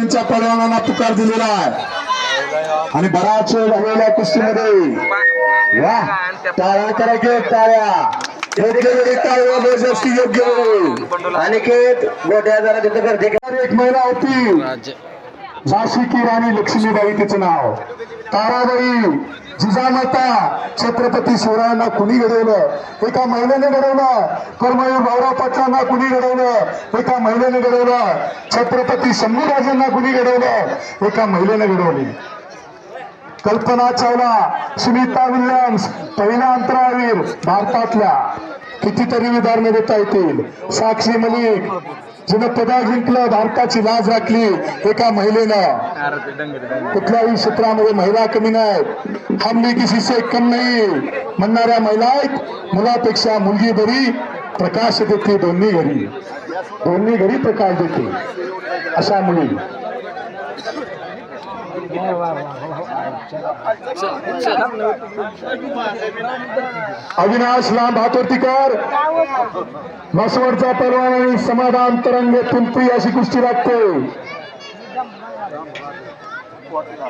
यांच्या परवानांना पुकार दिलेला आहे. आणि बराच वेळ झालेल्या कुस्तीमध्ये. वा टाळ्या करायचे टाळ्या. योग्य अनिकेत गोट्या जरा तिथं करते एक महिला होती. झाशी की राणी लक्ष्मीबाई तिचं नाव. ताराबाई जिजामाता छत्रपती शिवरायांना कुणी घडवलं? एका महिलेने घडवलं. कर्मवीर भाऊराव पाटलांना कुणी घडवलं? एका महिलेने घडवलं. छत्रपती शंभूराजांना कुणी घडवलं? एका महिलेने घडवली. कल्पना चावला सुनीता विल्यम्स पहिला अंतरावीर भारतातल्या कितीतरी उदाहरणं देता येतील? साक्षी मलिक जिनं पदक जिंकलं भारताची लाज राखली एका महिलेनं. कुठल्याही क्षेत्रामध्ये महिला कमी नाहीत. हमने किसी से कम नाही. म्हणणाऱ्या महिला आहेत. मुलापेक्षा मुलगी बरी प्रकाश देते दोन्ही घरी. दोन्ही घरी प्रकाश देते. अशा मुली. अविनाश लांब हातोर्तीकर मसवडचा परवाना आणि समाधान तरंग पिंपरी अशी कुस्ती लागते.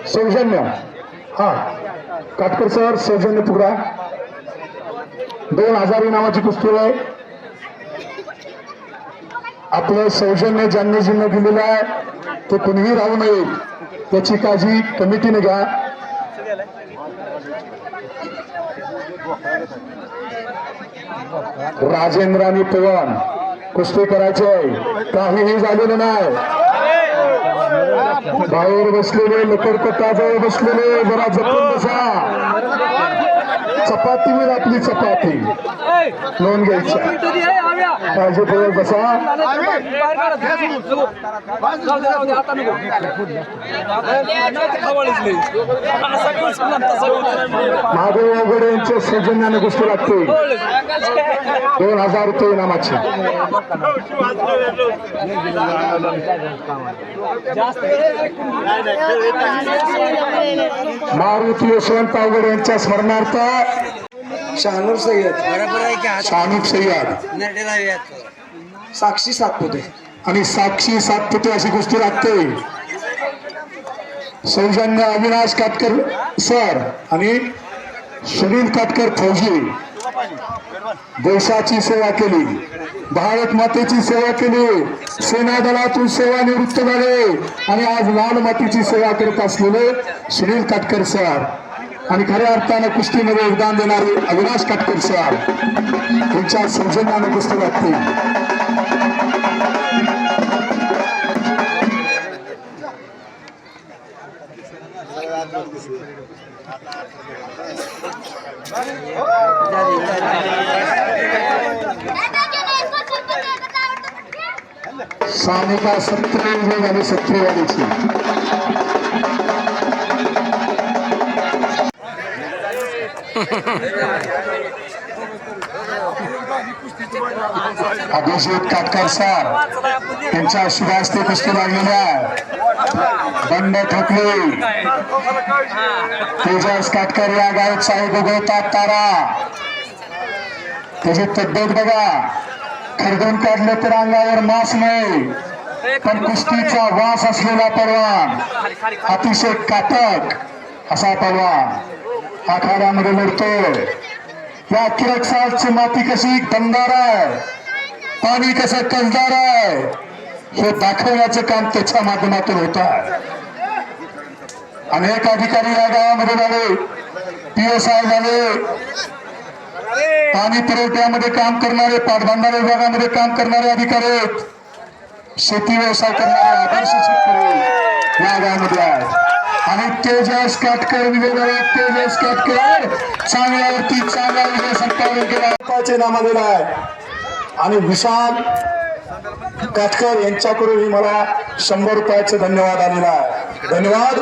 सौजन्य. हा. काटकर सर सौजन्य तुकडा. दोन हजारी नावाची कुस्ती आहे. आपलं सौजन्य ज्यांनी जिंकलं दिलेलं आहे ते कुणीही राहू नये. त्याची काळजी कमिटीने घ्या. राजेंद्र आणि पवन कुस्ती करायचे काहीही झालेलं नाही. बाहेर बसलेले लकरकटाजवळ बसलेले जरा जपून बसा. मी आपली चपाती. नोंद घ्यायच्या काळजीपूर्वक बसा. महादेव वगैरे यांच्या सौजन्याने गोष्टी लागते. दोन हजार रुपये इनामाचे. मारुती यशवंत अवघड यांच्या स्मरणार्थ शहानूर सय्यद. शानूक सय्यद. साक्षी सातपुते. आणि साक्षी सातपुते अशी गोष्टी लागते. सौजन्य अविनाश काटकर सर आणि सुनील काटकर फौजी. देशाची सेवा केली. भारत मातेची सेवा केली. सेना दलातून सेवानिवृत्त झाले. आणि आज लाल मातीची सेवा करत असलेले सुनील काटकर सर. आणि खऱ्या अर्थानं कुस्तीमध्ये योगदान देणारे अविनाश काटकर सर यांच्या सौजन्याने कुस्ती वाटते सानिका सत्रे आणि झाले सत्रेवाडीची अभिजित काटकर सर यांच्या शुभास्ते कुस्ती लागलेल्या बंड ठोकले. तेजस काटकर या गायक साहेब उगवतात तारा. त्याची तब्येत बघा. खरडून काढलं तर अंगावर मास नाही पण कुस्तीचा वास असलेला परवान अतिशय काटक असा परवान आखाड्यामध्ये लढतोय. या किरक माती कशी दमदार आहे. पाणी कसं कसदार आहे. हे दाखवण्याचं काम त्याच्या माध्यमातून होत आहे. अनेक अधिकारी या गावामध्ये झाले. पीएसआय झाले. पाणी पुरवठ्यामध्ये काम करणारे पाटबंधारे विभागामध्ये काम करणारे अधिकारी आहेत. शेती व्यवसाय करणारे आदर्श शेतकरी या गावामध्ये आहेत. आणि तेजस काटकर विजय तेजस काटकर. चांगल्यावरती चांगला विजय संपादन केला. नामालेला आहे. आणि विशाल काटकर यांच्याकडूनही मला शंभर रुपयाचे धन्यवाद आलेला आहे. धन्यवाद.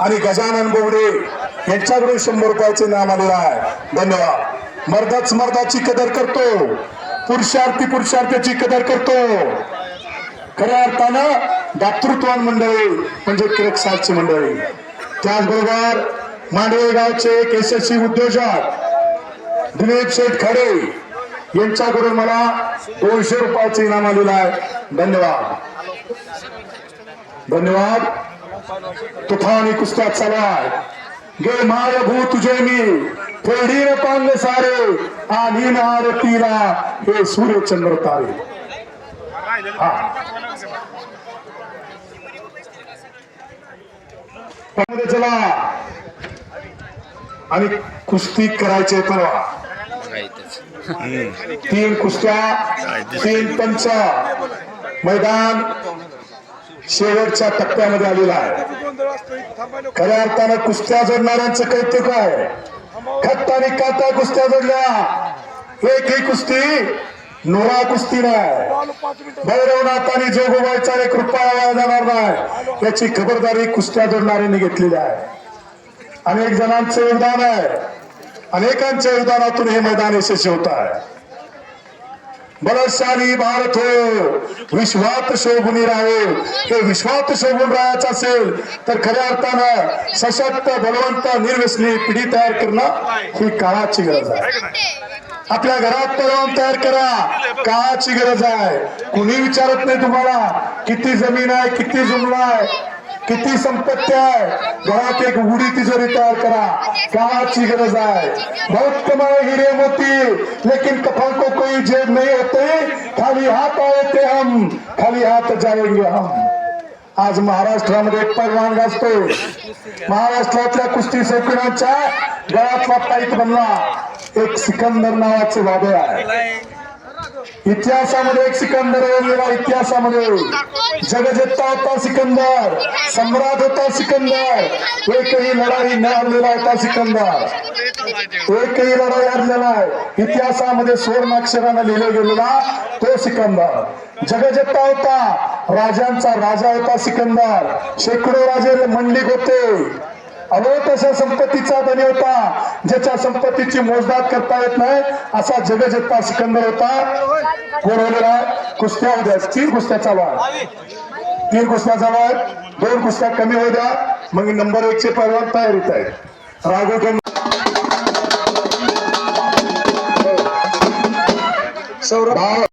आणि गजानन बोबडे यांच्याकडून शंभर रुपयाचे नाम आलेलं आहे. धन्यवाद. मर्दाच मर्दाची कदर करतो. पुरुषार्थी पुरुषार्थाची कदर करतो. खऱ्या अर्थानं दातृत्वान मंडळी म्हणजे किरकसालची मंडळी. त्याचबरोबर मांडवे गावचे एक यशस्वी उद्योजक दिलीप शेठ खडे यांच्याकडून मला दोनशे रुपयाचे इनाम आलेलं आहे. धन्यवाद. धन्यवाद. तुफानी कुस्त्या चालाय गे माय भू तुझे मी फेडीन पांग सारे आणि आरतीला हे सूर्यचंद्र तारे. हा. चला. आणि कुस्ती करायचे परवा. तीन कुस्त्या तीन पंच. मैदान शेवटच्या टप्प्यामध्ये आलेला आहे. खऱ्या अर्थानं कुस्त्या जोडणाऱ्यांचं कैत्य काय खट्ट आणि काता कुस्त्या जोडल्या. एकही कुस्ती. नोरा कुस्ती नाही भैरवनाथ आणि जोगोबाईचा एक रुपया वाया जाणार नाही. याची खबरदारी कुस्त्या जोडणाऱ्यांनी घेतलेली आहे. अनेक जणांचं योगदान आहे. अनेकांच्या योगदानातून हे मैदान यशस्वी होत आहे. बलशाली भारत हो. विश्वात शोभून राहो. हे विश्वात शोभून राहायचं असेल तर खऱ्या अर्थानं सशक्त बलवंत निर्व्यसनी पिढी तयार करणं ही काळाची गरज आहे. आपल्या घरात परवान तयार करा. काची गरज आहे. कुणी विचारत नाही तुम्हाला किती जमीन आहे किती जुमला आहे किती संपत्ती आहे. घरात एक उडी तिजोरी तयार करा. काची गरज आहे. बहुत कमाए हिरे मोती लेकिन कफल को कोई जेब नहीं होते. खाली हाथ आए थे हम. खाली हाथ जाएंगे हम. आज महाराष्ट्रामध्ये एक पैलवान गाजतो महाराष्ट्रातल्या कुस्ती शौकीनांच्या गळातला पाईप बनला. एक सिकंदर नावाचे वादळ आहे. इतिहासामध्ये एक सिकंदर ओरलेला इतिहासामध्ये. जगजत्ता होता सिकंदर सम्राट होता सिकंदर एकही लढाई न हरलेला होता सिकंदर. एकही लढाई हरलेला आहे इतिहासामध्ये सुवर्णाक्षरानं लिहिलं गेलेला तो सिकंदर. जगजत्ता होता राजांचा राजा होता सिकंदर. शेकडो राजे मंडिक होते. अहो तशा संपत्तीचा धनी होता ज्याच्या संपत्तीची मोजदाद करता येत नाही असा जगजेत्ता सिकंदर होता. गोरवलेला कुस्त्या उद्या तीन कुस्त्या चालू आहे तीन कुस्त्या चालू आहेत दोन कुस्त्या कमी होऊ द्या मग नंबर एक चे पैलवान तयारीत आहेत राघव सौरभ